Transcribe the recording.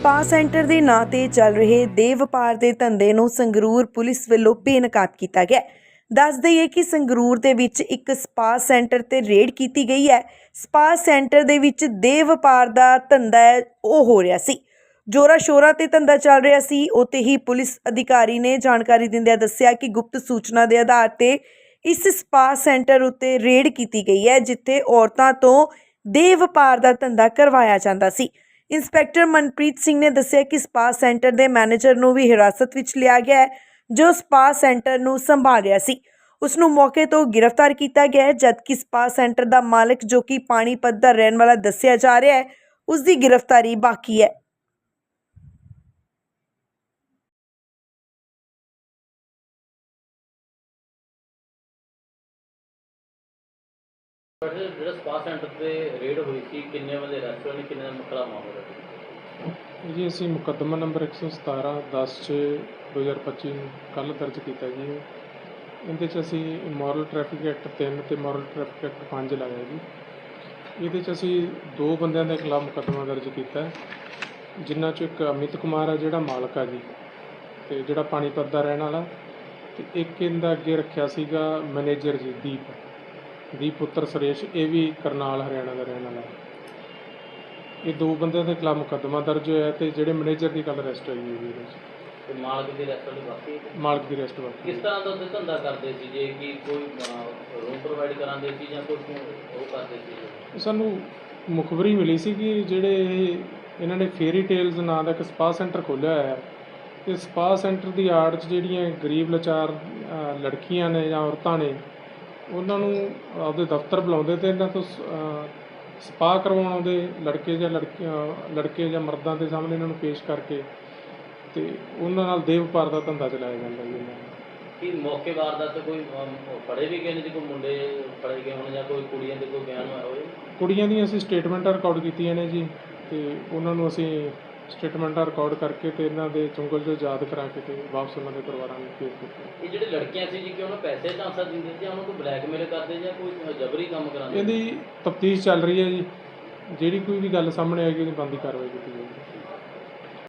Spa centre ਦੇ ਨਾਂ ਤੇ ਚੱਲ ਰਹੇ ਦੇ ਵਪਾਰ ਦੇ ਧੰਦੇ ਨੂੰ ਸੰਗਰੂਰ ਪੁਲਿਸ ਵੱਲੋਂ ਬੇਨਕਾਬ ਕੀਤਾ ਗਿਆ ਦੱਸ ਦਈਏ ਕਿ ਸੰਗਰੂਰ ਦੇ ਵਿੱਚ ਇੱਕ ਸਪਾ ਸੈਂਟਰ ਤੇ ਰੇਡ ਕੀਤੀ ਗਈ ਹੈ। ਸਪਾ ਸੈਂਟਰ ਦੇ ਵਿੱਚ ਦੇ ਵਪਾਰ ਦਾ ਧੰਦਾ ਹੈ, ਉਹ ਹੋ ਰਿਹਾ ਸੀ। ਜੋਰਾ ਸ਼ੋਰਾ ਤੇ ਧੰਦਾ ਚੱਲ ਰਿਹਾ ਸੀ। ਉਤੇ ਹੀ ਪੁਲਿਸ ਅਧਿਕਾਰੀ ਨੇ ਜਾਣਕਾਰੀ ਦਿੰਦਿਆਂ ਦੱਸਿਆ ਕਿ ਗੁਪਤ ਸੂਚਨਾ ਦੇ ਆਧਾਰ ਤੇ ਇਸ ਸਪਾ ਸੈਂਟਰ ਉੱਤੇ ਰੇਡ ਕੀਤੀ ਗਈ ਹੈ, ਜਿੱਥੇ ਔਰਤਾਂ ਤੋਂ ਦੇ ਵਪਾਰ ਦਾ ਧੰਦਾ ਕਰਵਾਇਆ ਜਾਂਦਾ ਸੀ। ਇੰਸਪੈਕਟਰ ਮਨਪ੍ਰੀਤ ਸਿੰਘ ਨੇ ਦੱਸਿਆ ਕਿ ਸਪਾ ਸੈਂਟਰ ਦੇ ਮੈਨੇਜਰ ਨੂੰ ਵੀ ਹਿਰਾਸਤ ਵਿੱਚ ਲਿਆ ਗਿਆ ਹੈ, ਜੋ ਸਪਾ ਸੈਂਟਰ ਨੂੰ ਸੰਭਾਲ ਰਿਹਾ ਸੀ। ਉਸ ਨੂੰ ਮੌਕੇ ਤੋਂ ਗ੍ਰਿਫਤਾਰ ਕੀਤਾ ਗਿਆ ਹੈ, ਜਦਕਿ ਸਪਾ ਸੈਂਟਰ ਦਾ ਮਾਲਕ ਜੋ ਕਿ ਪਾਣੀਪਤ ਦਾ ਰਹਿਣ ਵਾਲਾ ਦੱਸਿਆ ਜਾ ਰਿਹਾ ਹੈ ਉਸ ਦੀ ਗ੍ਰਿਫਤਾਰੀ ਬਾਕੀ ਹੈ। ਜਿਹੜਾ ਸਪਾ ਸੈਂਟਰ ਤੇ ਰੇਡ ਹੋਈ ਸੀ, ਕਿੰਨੇ ਵਜੇ ਰੈਸਟੋਰੈਂਟ ਕਿੰਨੇ ਦਾ ਮਕਲਾ ਮਾਮਲਾ ਸੀ ਜੀ ਅਸੀਂ ਮੁਕੱਦਮਾ ਨੰਬਰ 117 10 6 2025 ਕੱਲ ਦਰਜ ਕੀਤਾ ਜੀ। ਇਹਦੇ 'ਚ ਅਸੀਂ ਮੋਰਲ ਟ੍ਰੈਫਿਕ ਐਕਟ 3 ਤੇ ਮੋਰਲ ਟ੍ਰੈਫਿਕ ਐਕਟ 5 ਲਾਇਆ ਜੀ। ਇਹਦੇ 'ਚ ਅਸੀਂ ਦੋ ਬੰਦਿਆਂ ਦੇ ਖਿਲਾਫ ਮੁਕੱਦਮਾ ਦਰਜ ਕੀਤਾ। ਜਿਨ੍ਹਾਂ 'ਚੋਂ ਇੱਕ ਅਮਿਤ ਕੁਮਾਰ ਆ, ਜਿਹੜਾ ਮਾਲਕ ਆ ਜੀ, ਤੇ ਜਿਹੜਾ ਪਾਣੀਪਤ ਦਾ ਰਹਿਣ ਵਾਲਾ, ਤੇ ਇੱਕ ਇਹਦਾ ਅੱਗੇ ਰੱਖਿਆ ਸੀਗਾ ਮੈਨੇਜਰ ਜੀ, ਦੀਪ। ਦੀਪ ਪੁੱਤਰ ਸੁਰੇਸ਼ ਇਹ ਵੀ ਕਰਨਾਲ ਹਰਿਆਣਾ ਦਾ ਰਹਿਣ ਵਾਲਾ ਇਹ ਦੋ ਬੰਦਿਆਂ ਦੇ ਖਿਲਾਫ ਮੁਕੱਦਮਾ ਦਰਜ ਹੋਇਆ ਤੇ ਜਿਹੜੇ ਮੈਨੇਜਰ ਦੀ ਕੱਲ ਅਰੈਸਟ ਹੋਈ ਹੈ ਜੀ ਤੇ ਮਾਲਕ ਦੀ ਰੈਸਟੋਰੈਂਟ ਬਾਕੀ ਮਾਲਕ ਦੀ ਅਰੈਸਟ ਬਾਕੀ ਕਿਸ ਤਰ੍ਹਾਂ ਦਾ ਉੱਥੇ ਧੰਦਾ ਕਰਦੇ ਸੀ ਜੇ ਕਿ ਕੋਈ ਰੂਮ ਪ੍ਰੋਵਾਈਡ ਕਰਾਉਂਦੇ ਸੀ ਜਾਂ ਕੋਈ ਉਹ ਕਰਦੇ ਸੀ? ਸਾਨੂੰ ਮੁਖਬਰੀ ਮਿਲੀ ਸੀ ਕਿ ਜਿਹੜੇ ਇਹ ਇਹਨਾਂ ਨੇ ਫੇਰੀ ਟੇਲਸ ਨਾਂ ਦਾ ਇੱਕ ਸਪਾ ਸੈਂਟਰ ਖੋਲ੍ਹਿਆ ਹੋਇਆ ਹੈ। ਤੇ ਸਪਾ ਸੈਂਟਰ ਦੀ ਆੜ 'ਚ ਜਿਹੜੀਆਂ ਗਰੀਬ ਲਾਚਾਰ ਲੜਕੀਆਂ ਨੇ ਜਾਂ ਔਰਤਾਂ ਨੇ ਉਹਨਾਂ ਨੂੰ ਆਪਦੇ ਦਫ਼ਤਰ ਬੁਲਾਉਂਦੇ ਤੇ ਇਹਨਾਂ ਤੋਂ ਸਪਾ ਕਰਵਾਉਣ ਆਉਂਦੇ ਲੜਕੇ ਜਾਂ ਲੜਕੀਆਂ ਲੜਕੇ ਜਾਂ ਮਰਦਾਂ ਦੇ ਸਾਹਮਣੇ ਇਹਨਾਂ ਨੂੰ ਪੇਸ਼ ਕਰਕੇ ਤੇ ਉਹਨਾਂ ਨਾਲ ਦੇਹ ਵਪਾਰ ਦਾ ਧੰਦਾ ਚਲਾਇਆ ਜਾਂਦਾ ਜੀ ਇਹਨਾਂ ਦਾ। ਕਿ ਮੌਕੇ ਵਾਰਦਾਤ ਤੇ ਕੋਈ ਅਮ, ਫੜੇ ਵੀ ਗਏ ਨੇ ਜੀ ਕੋਈ ਮੁੰਡੇ ਫੜੇ ਗਏ ਹੋਣ ਜਾਂ ਕੋਈ ਕੁੜੀਆਂ ਦੇ ਕੋਈ ਬਿਆਨ ਹੋਇਆ ਹੋਵੇ? ਕੁੜੀਆਂ ਦੀਆਂ ਅਸੀਂ ਸਟੇਟਮੈਂਟਾਂ ਰਿਕਾਰਡ ਕੀਤੀਆਂ ਨੇ ਜੀ ਤੇ ਉਹਨਾਂ ਨੂੰ ਅਸੀਂ ਸਟੇਟਮੈਂਟਾਂ ਰਿਕਾਰਡ ਕਰਕੇ ਤੇ ਇਹਨਾਂ ਦੇ ਚੁੰਗਲ 'ਚ ਯਾਦ ਕਰਾ ਕੇ ਤੇ ਵਾਪਸ ਉਹਨਾਂ ਦੇ ਪਰਿਵਾਰਾਂ ਨੂੰ ਭੇਜ ਦਿੱਤਾ। ਇਹ ਜਿਹੜੇ ਲੜਕੀਆਂ ਸੀ ਜੀ ਕਿ ਉਹਨਾਂ ਪੈਸੇ ਚਾਂਸਾ ਦਿੰਦੇ ਸੀ ਜਾਂ ਉਹਨਾਂ ਨੂੰ ਬਲੈਕਮੇਲ ਕਰਦੇ ਜਾਂ ਕੋਈ ਜਬਰੀ ਕੰਮ ਕਰਾਉਂਦੇ? ਇਹਦੀ ਤਫਤੀਸ਼ ਚੱਲ ਰਹੀ ਹੈ ਜੀ। ਜਿਹੜੀ ਕੋਈ ਵੀ ਗੱਲ ਸਾਹਮਣੇ ਆਏਗੀ ਉਹਦੀ ਬੰਦੀ ਕਾਰਵਾਈ ਕੀਤੀ ਜਾਏਗੀ